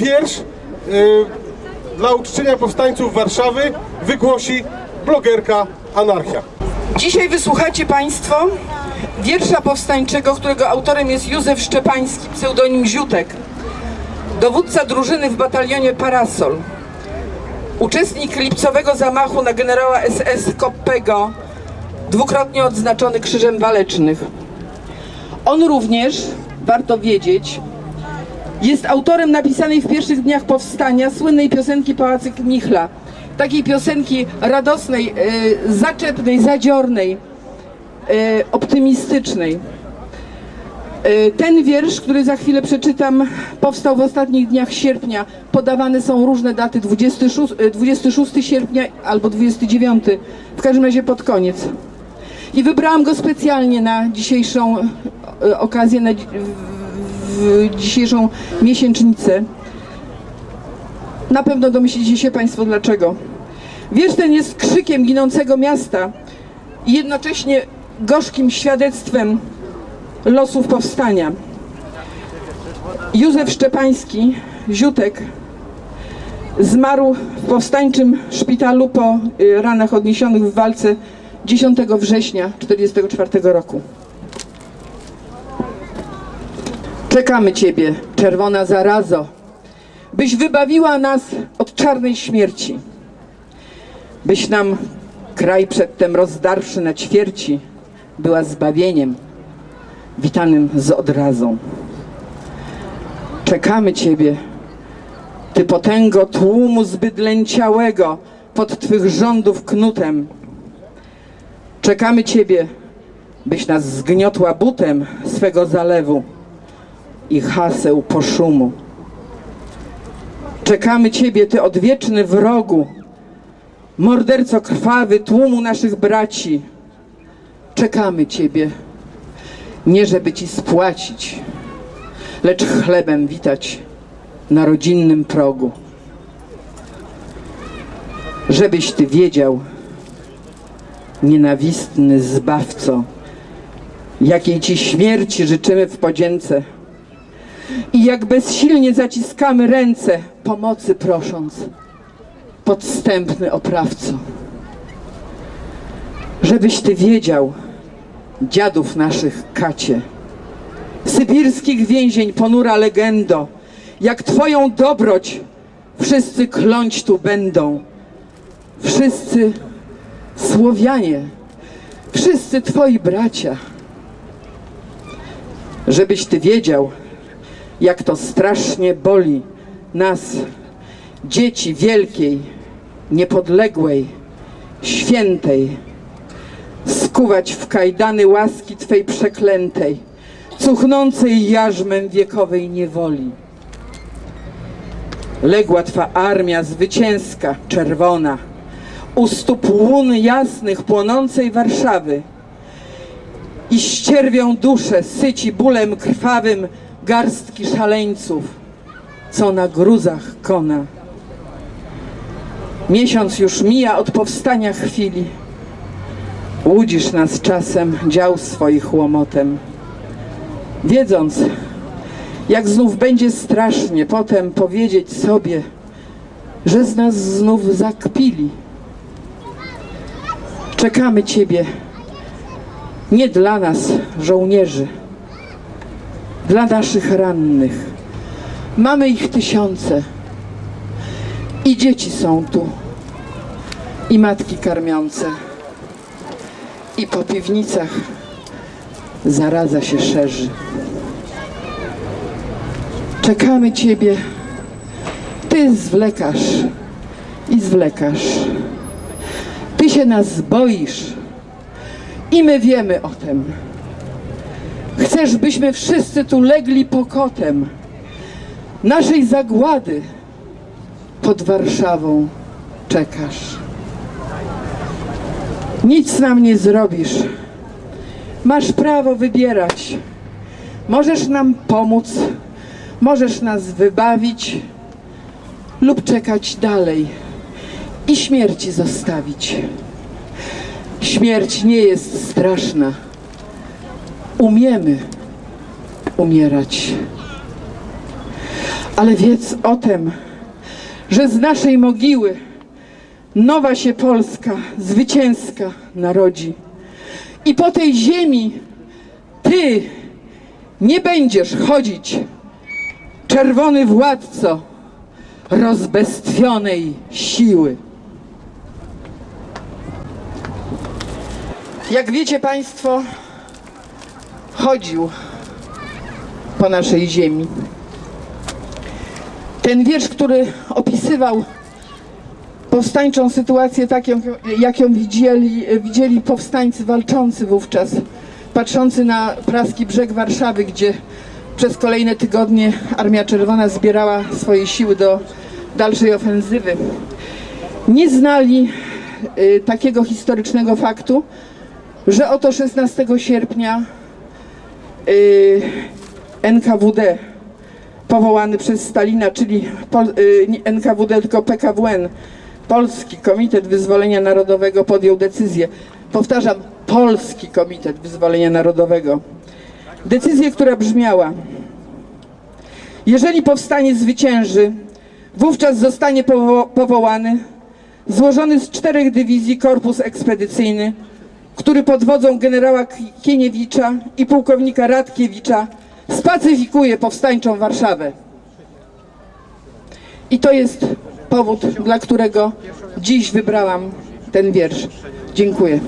Wiersz y, dla uczczenia powstańców Warszawy wygłosi blogerka Anarchia. Dzisiaj wysłuchacie Państwo wiersza powstańczego, którego autorem jest Józef Szczepański, pseudonim Ziutek, dowódca drużyny w batalionie Parasol, uczestnik lipcowego zamachu na generała SS Koppego, dwukrotnie odznaczony Krzyżem Walecznych. On również, warto wiedzieć, jest autorem napisanej w pierwszych dniach powstania słynnej piosenki Pałacyk Michla. Takiej piosenki radosnej, e, zaczepnej, zadziornej, e, optymistycznej. E, Ten wiersz, który za chwilę przeczytam, powstał w ostatnich dniach sierpnia. Podawane są różne daty, 26, e, 26 sierpnia albo 29, w każdym razie pod koniec. I wybrałam go specjalnie na dzisiejszą okazję, na, w dzisiejszą miesięcznicę. Na pewno domyślicie się Państwo dlaczego. Wiersz ten jest krzykiem ginącego miasta i jednocześnie gorzkim świadectwem losów powstania. Józef Szczepański, Ziutek, zmarł w powstańczym szpitalu po y, ranach odniesionych w walce 10 września 1944 roku. Czekamy Ciebie, czerwona zarazo, byś wybawiła nas od czarnej śmierci, byś nam kraj przedtem rozdarwszy na ćwierci, była zbawieniem, witanym z odrazą. Czekamy Ciebie, Ty potęgo tłumu zbyt lęciałego pod Twych rządów knutem. Czekamy Ciebie, byś nas zgniotła butem swego zalewu i haseł poszumu. Czekamy Ciebie, Ty odwieczny wrogu, morderco krwawy tłumu naszych braci. Czekamy Ciebie, nie żeby Ci spłacić, lecz chlebem witać na rodzinnym progu. Żebyś Ty wiedział, nienawistny zbawco, jakiej Ci śmierci życzymy w podzięce i jak bezsilnie zaciskamy ręce, pomocy prosząc, podstępny oprawco. Żebyś Ty wiedział, dziadów naszych kacie, sybirskich więzień ponura legendo, jak Twoją dobroć wszyscy kląć tu będą, wszyscy Słowianie, wszyscy Twoi bracia. Żebyś Ty wiedział, jak to strasznie boli nas, dzieci wielkiej, niepodległej, świętej, skuwać w kajdany łaski Twej przeklętej, cuchnącej jarzmem wiekowej niewoli. Legła Twa armia zwycięska, czerwona, u stóp łun jasnych płonącej Warszawy i ścierwią duszę syci bólem krwawym garstki szaleńców, co na gruzach kona. Miesiąc już mija od powstania chwili. Łudzisz nas czasem dział swoich łomotem. Wiedząc, jak znów będzie strasznie potem powiedzieć sobie, że z nas znów zakpili. Czekamy Ciebie, nie dla nas, żołnierzy, dla naszych rannych. Mamy ich tysiące. I dzieci są tu, i matki karmiące, i po piwnicach zaraza się szerzy. Czekamy Ciebie, Ty zwlekasz i zwlekasz. Ty się nas boisz i my wiemy o tym. Chcesz, byśmy wszyscy tu legli pokotem naszej zagłady pod Warszawą czekasz. Nic nam nie zrobisz. Masz prawo wybierać. Możesz nam pomóc, możesz nas wybawić lub czekać dalej i śmierci zostawić. Śmierć nie jest straszna. Umiemy umierać. Ale wiedz o tym, że z naszej mogiły nowa się Polska zwycięska narodzi. I po tej ziemi ty nie będziesz chodzić, czerwony władco rozbestwionej siły. Jak wiecie Państwo, chodził po naszej ziemi. Ten wiersz, który opisywał powstańczą sytuację, tak jak, ją widzieli, widzieli powstańcy walczący wówczas, patrzący na praski brzeg Warszawy, gdzie przez kolejne tygodnie Armia Czerwona zbierała swoje siły do dalszej ofensywy. Nie znali y, takiego historycznego faktu, że oto 16 sierpnia NKWD powołany przez Stalina, czyli y, NKWD, tylko PKWN, Polski Komitet Wyzwolenia Narodowego podjął decyzję. Powtarzam, Polski Komitet Wyzwolenia Narodowego. Decyzję, która brzmiała: Jeżeli powstanie zwycięży, wówczas zostanie powo powołany złożony z czterech dywizji korpus ekspedycyjny, który pod wodzą generała Kieniewicza i pułkownika Radkiewicza spacyfikuje powstańczą Warszawę. I to jest powód, dla którego dziś wybrałam ten wiersz. Dziękuję.